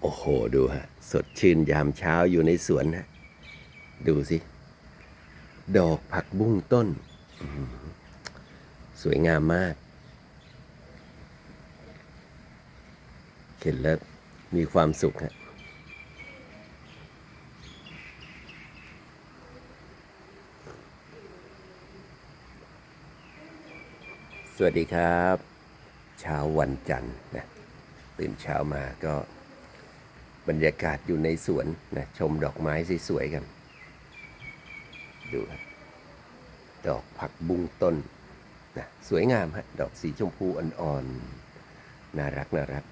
โอ้โห ดูฮะ สดชื่นยามเช้าอยู่ในสวนฮะ ดูสิ ดอกผักบุ้งต้น สวยงามมากเห็นแล้วมีความสุขฮะสวัสดีครับ เช้าวันจันทร์นะตื่นเช้ามาก็ บรรยากาศอยู่ในสวนนะชมดอกไม้สวยๆกัน ดูครับดอกผักบุ้งต้นนะสวยงามฮะดอกสีชมพูอ่อนๆน่ารักน่ารัก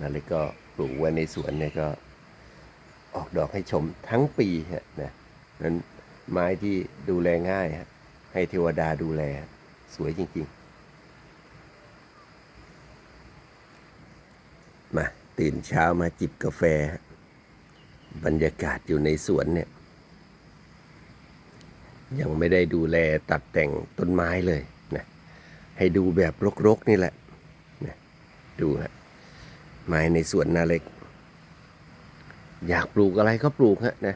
นั่นเลยก็ปลูกไว้ในสวนเนี่ยก็ออกดอกให้ชมทั้งปีฮะนะนั้นไม้ที่ดูแลง่ายฮะให้เทวดาดูแลสวยจริง ๆ มา ตื่นเช้ามาจิบกาแฟ บรรยากาศอยู่ในสวนเนี่ย ยังไม่ได้ดูแลตัดแต่งต้นไม้เลยนะให้ดูแบบรกๆนี่แหละนะดูฮะไม้ในสวนนาเล็ก อยากปลูกอะไรก็ปลูกฮะนะ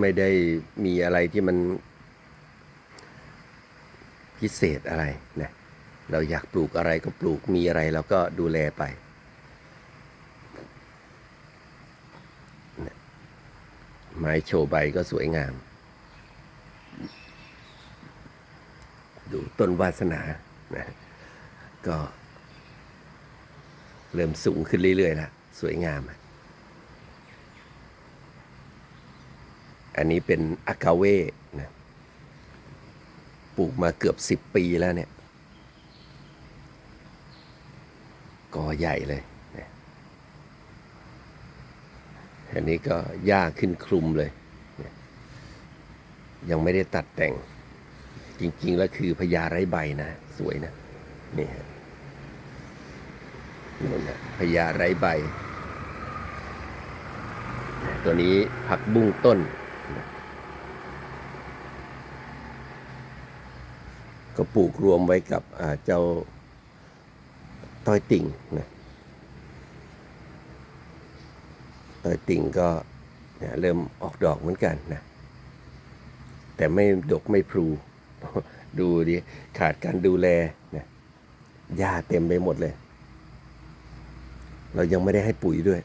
ไม่ได้มีอะไรที่มันพิเศษอะไรนะ เราอยากปลูกอะไรก็ปลูกมีอะไรเราก็ดูแลไป ไม้โชว์ใบก็สวยงาม ดูต้นวาสนานะก็ เริ่มสูงขึ้นเรื่อยๆแล้วสวยงามอะอันนี้เป็นอากาเว่นะปลูกมาเกือบสิบปีแล้วเนี่ยก อใหญ่เลย อันนี้ก็หญ้าขึ้นคลุมเลย ยังไม่ได้ตัดแต่ง จริง ๆ แล้วคือพญาไร้ใบนะ สวยนะ นี่ฮะนี่นะพญาไร้ใบ ตัวนี้ผักบุ้งต้น ก็ปลูกรวมไว้กับอ่าเจ้า ต้อยติ่งนะต้อยติ่งก็เนี่ยเริ่มออกดอกเหมือนกันนะแต่ไม่ดกไม่พลูดูดิขาดการดูแลนะหญ้าเต็มไปหมดเลย เรายังไม่ได้ให้ปุ๋ยด้วย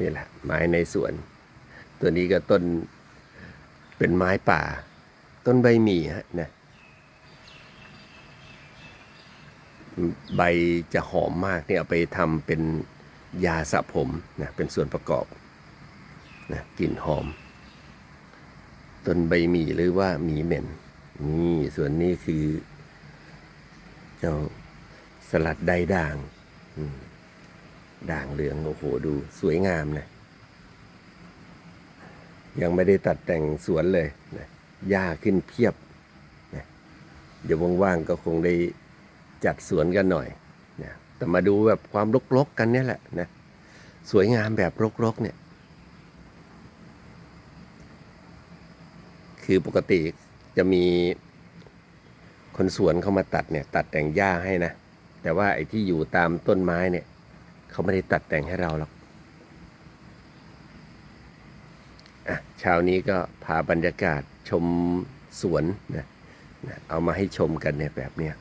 นี่แหละ ไม้ในสวน ตัวนี้ก็ต้นเป็นไม้ป่า ต้นใบหมี่ฮะนะ ใบจะหอมมากเนี่ยเอาไปทำเป็นยาสระผมนะเป็นส่วนประกอบนะกลิ่นหอม ต้นใบหมี่หรือว่าหมีเหม็นนี่ส่วนนี้คือ เจ้าสลัดใดด่างด่างเหลืองโอ้โหดูสวยงามนะยังไม่ได้ตัดแต่งสวนเลยนะหญ้าขึ้นเพียบนะเดี๋ยวว่างๆก็คงได้ จัดสวนกันหน่อยนะแต่มาดูแบบความรกๆกันเนี่ยแหละนะสวยงามแบบรกๆเนี่ย คือปกติจะมีคนสวนเขามาตัดเนี่ย ตัดแต่งหญ้าให้นะ แต่ว่าไอ้ที่อยู่ตามต้นไม้เนี่ยเขาไม่ได้ตัดแต่งให้เราหรอกอะเช้านี้ก็พาบรรยากาศชมสวนนะนะเอามาให้ชมกันเนี่ยแบบเนี้ย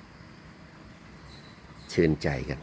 ชื่นใจกัน